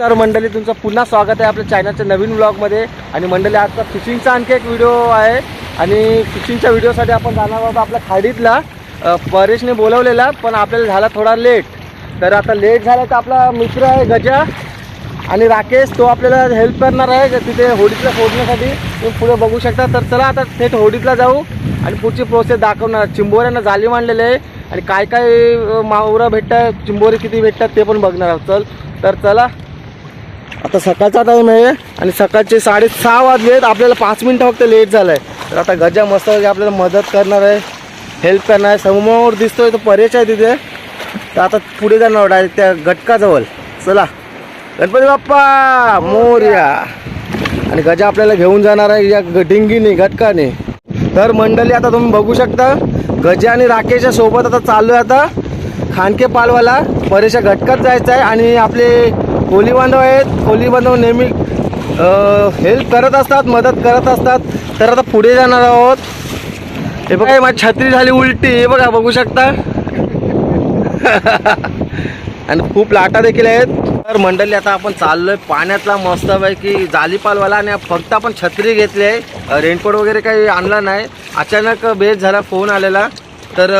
तर मंडळी तुमचं पुन्हा स्वागत आहे आपल्या चॅनलच्या नवीन ब्लॉगमध्ये आणि मंडळी आजचा फिशिंगचा आणखी एक व्हिडिओ आहे. आणि फिशिंगच्या व्हिडिओसाठी आपण जाणार आहोत आपल्या खाडीतला परेशने बोलवलेला पण आपल्याला झाला थोडा लेट तर आता लेट झाला तर आपला मित्र आहे गजा आणि राकेश तो आपल्याला हेल्प करणार आहे तिथे होडीतला फोडण्यासाठी. तुम्ही पुढे बघू शकता. तर चला आता थेट होडीतला जाऊ आणि पुढची प्रोसेस दाखवणार. चिंबोऱ्यांना जाली मांडलेले आहे. आणि काय काय अ, मावरं भेटतात चिंबोरी किती भेटतात ते पण बघणार आहोत. चल तर चला. आता सकाळचा टाईम आहे आणि सकाळचे साडेसहा वाजले आपल्याला पाच मिनटं फक्त लेट झालं आहे तर आता गजा मस्त आपल्याला मदत करणार आहे. हेल्प करणार आहे. समोर दिसतोय तो परेच आहे तिथे. तर आता पुढे जाणार डायरेक्ट त्या गटकाजवळ चला. गणपती बाप्पा मोर्या. आणि गजा आपल्याला घेऊन जाणार आहे या डिंगीने घटकाने. तर मंडळी आता तुम्ही बघू शकता गजा आणि राकेशच्या सोबत आता चालू आहे आता. खानके पालवाला परेशा घटकात जायचं आहे आणि आपले कोली बांधव आहेत. कोली बांधव नेहमी हेल्प करत असतात मदत करत असतात. तर आता पुढे जाणार आहोत. हे बघा माझी छत्री झाली उलटी. हे बघा बघू शकता. आणि खूप लाटा देखील आहेत. तर मंडळी आता आपण चाललोय पाण्यातला मस्तपैकी जालीपालवाला आणि फक्त आपण छत्री घेतली आहे. रेनकोट वगैरे काही आणला नाही. अचानक बेस झाला फोन आलेला. तर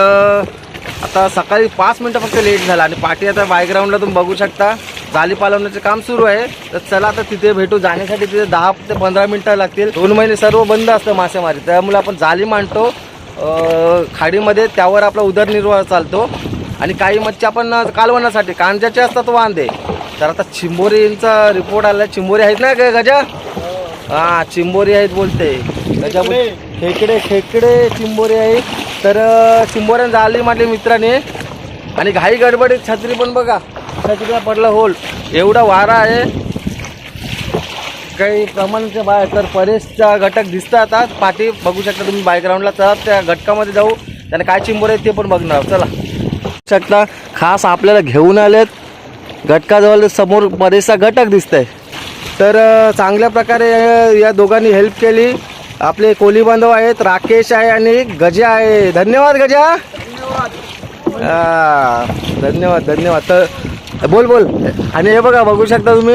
आता सकाळी पाच मिनटं फक्त लेट झाला आणि पाठी आता बायग्राऊंडला तुम्ही बघू शकता. जाली पालवण्याचे काम सुरू आहे. तर चला आता तिथे भेटू. जाण्यासाठी तिथे दहा ते पंधरा मिनटं लागतील. दोन महिने सर्व बंद असतं मासेमारी. त्यामुळे आपण जाली मांडतो. खाडीमध्ये त्यावर आपला उदरनिर्वाह चालतो. आणि काही मच्छी आपण कालवण्यासाठी कांजाचे असतात वांदे. तर आता चिंबोरींचा रिपोर्ट आला. चिंबोरी आहेत ना काय गजा? हा चिंबोरी आहेत बोलते. गजा खेकडे खेकडे चिंबोरी आहे. तर चिंबोऱ्यानं जाली म्हटले मित्राने. आणि घाई गडबडीत छत्री पण बघा. छत्रीला पडला होल. एवढा वारा आहे. काही प्रमाणाच्या बाहेर तर परेशचा घटक दिसतं आता पाठी बघू शकता तुम्ही बायग्राऊंडला तर त्या घटकामध्ये जाऊ. त्याने काय चिंबोर आहेत ते पण बघणार. चला. शकता खास आपल्याला घेऊन आलेत. घटकाजवळ समोर परेशचा घटक दिसतंय. तर अ, चांगल्या प्रकारे या दोघांनी हेल्प केली. आपले कोली बांधव आहेत राकेश आहे आणि गजा आहे. धन्यवाद गजा. हा, धन्यवाद धन्यवाद. तर बोल बोल. आणि हे बघा बघू शकता तुम्ही?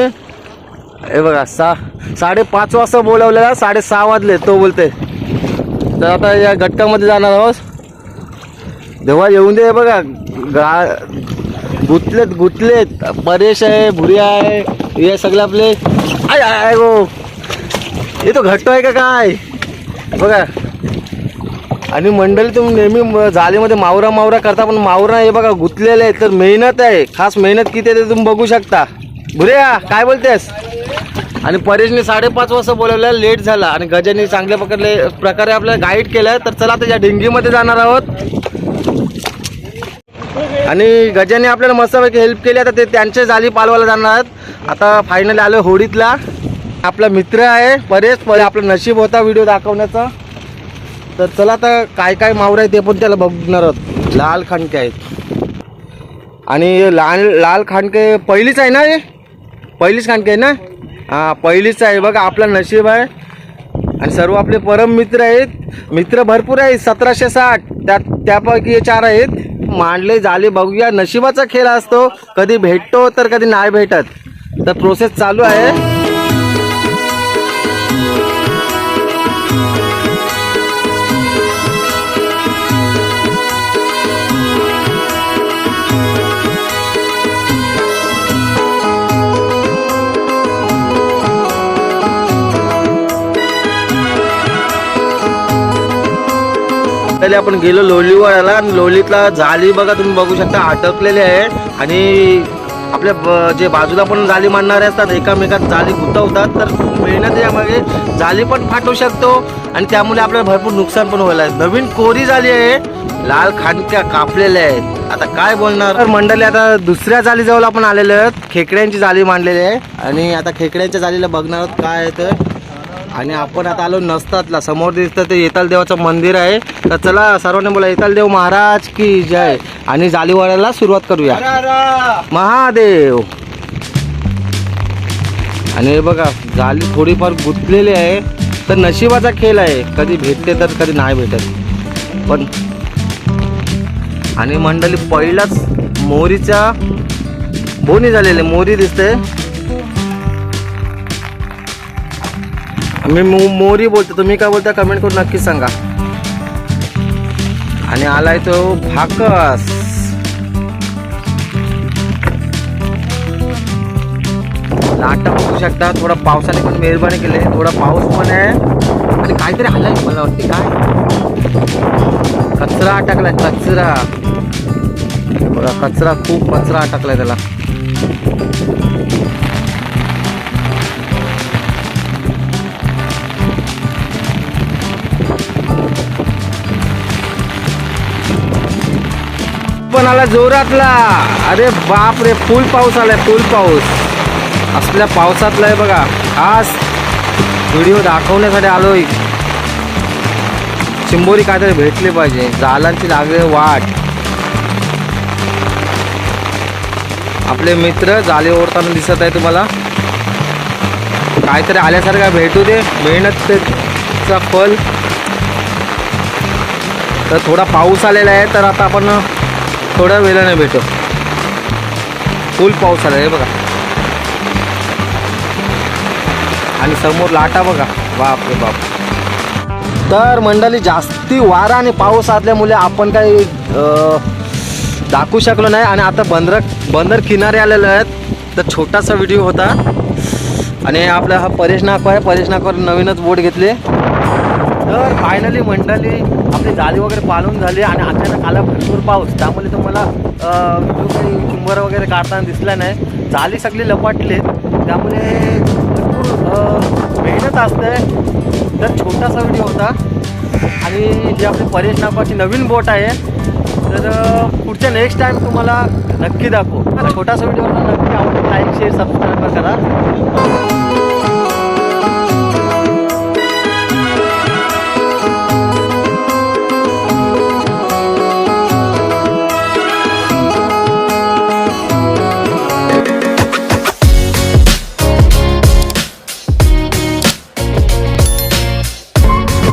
हे बघा सा साडेपाच वाजता बोलवलेला साडेसहा वाजले तो बोलते तर आता या घटकामध्ये जाणार आहोत. तेव्हा येऊन दे बघा. गा गुतलेत गुतलेत. परेश आहे भुरी आहे हे सगळे आपले. आय आय आय गो. हे तो घट्ट आहे का काय? बघा. आणि मंडळी तुम्ही नेहमी जालीमध्ये मावरा मावरा करता पण मावरा हे बघा गुतलेले आहे तर मेहनत आहे. खास मेहनत किती आहे ते तुम्ही बघू शकता. भुरेया काय बोलतेस? आणि परेशने साडेपाच वाजता बोलवलं लेट झाला. आणि गजाने चांगल्या प्रकारे प्रकारे आपल्याला गाईड केलं तर चला आता या जाणार आहोत. आणि गजाने आपल्याला मस्तपैकी हेल्प केली. आता ते त्यांचे जाली पालवायला जाणार आहेत. आता फायनली आलो होडीतला. आपला मित्र आहे परेश. परे आपलं नशीब होता व्हिडिओ दाखवण्याचा. तर चला आता काय काय मावरं आहे ते पण त्याला बघणार आहोत. लाल खांडके आहेत. आणि लाल लाल खांडके पहिलीच आहे ना हे? पहिलीच खांडके आहे ना? हां पहिलीच आहे. बघा आपला नशीब आहे. आणि सर्व आपले परम मित्र आहेत. मित्र भरपूर आहेत सतराशे साठ. त्यात त्यापैकी हे चार आहेत. मांडले झाले बघूया. नशिबाचा खेळ असतो. कधी भेटतो तर कधी नाही भेटत. तर प्रोसेस चालू आहे. पहिले आपण गेलो लोलीवाड्याला आणि लोलीतला जाळी बघा तुम्ही बघू शकता अटकलेले आहे आणि आपल्या जे बाजूला पण जाळी मांडणारे असतात एकामेकात जाळी गुंतवतात तर मेहनत यामागे जाळी पण फाटू शकतो. आणि त्यामुळे आपल्याला भरपूर नुकसान पण व्हायला आहे. नवीन कोरी झाली आहे. लाल खांडक्या कापलेल्या आहेत. आता काय बोलणार? तर मंडळी आता दुसऱ्या जालीजवळ आपण आलेलो आहोत. खेकड्यांची जाळी मांडलेली आहे. आणि आता खेकड्यांच्या जाळीला बघणार आहोत काय आहे तर. आणि आपण आता आलो नसतातला. समोर दिसतं ते येताल देवाचं मंदिर आहे. तर चला सर्वांनी बोला येताल देव महाराज की जय? आणि जालीवाड्याला सुरुवात करूया. महादेव. आणि हे बघा जाली थोडीफार गुंतलेली आहे. तर नशिबाचा खेळ आहे. कधी भेटते तर कधी नाही भेटत. पण आणि मंडळी पहिलाच मोरीच्या बोनी झालेले मोरी दिसते. मी मो- मोरी बोलतो तुम्ही काय बोलता कमेंट करून नक्कीच सांगा. आणि आलाय तो भाकस. लाटा बघू शकता थोडा पावसाने पण मेहरबानी केली थोडा पाऊस पण आहे. आणि काहीतरी आलाय मला वाटते काय? कचरा अटकलाय कचरा. बघा कचरा खूप कचरा अटकलाय त्याला. पण आला जोरातला. अरे बाप रे फुल पाऊस आलाय फुल पाऊस. असल्या पावसातला आहे बघा. खास व्हिडिओ दाखवण्यासाठी आलोय. चिंबोरी काहीतरी भेटली पाहिजे. जालांची लागले वाट. आपले मित्र जाले ओढताना दिसत आहे तुम्हाला. काहीतरी आल्यासारखं भेटू दे. मेहनतचा फल. तर थोडा पाऊस आलेला आहे तर आता आपण थोड्या वेळाने भेटो. फुल पाऊस आला आहे बघा. आणि समोर लाटा बघा. बाप रे बाप. तर मंडळी जास्ती वारा आणि पाऊस असल्यामुळे आपण काही दाखवू शकलो नाही. आणि आता बंदर बंदर किनारे आलेले आहेत. तर छोटासा व्हिडिओ होता. आणि आपला हा परेश नाको आहे. परेश नाकावर नवीनच बोट घेतले. तर फायनली मंडळी आपली जाळी वगैरे पालून झाली आणि अचानक आला भरपूर पाऊस. त्यामुळे तुम्हाला जो काही चिंबर वगैरे काढताना दिसला नाही. जाळी सगळी लपाटली. त्यामुळे भरपूर मेहनत असते. तर छोटासा व्हिडिओ होता. आणि जी आपली परेश नाकाची नवीन बोट आहे तर पुढच्या नेक्स्ट टाईम तुम्हाला नक्की दाखवू. छोटासा व्हिडिओ नक्की आवडतो लाईक शेअर सबस्क्राईब करा.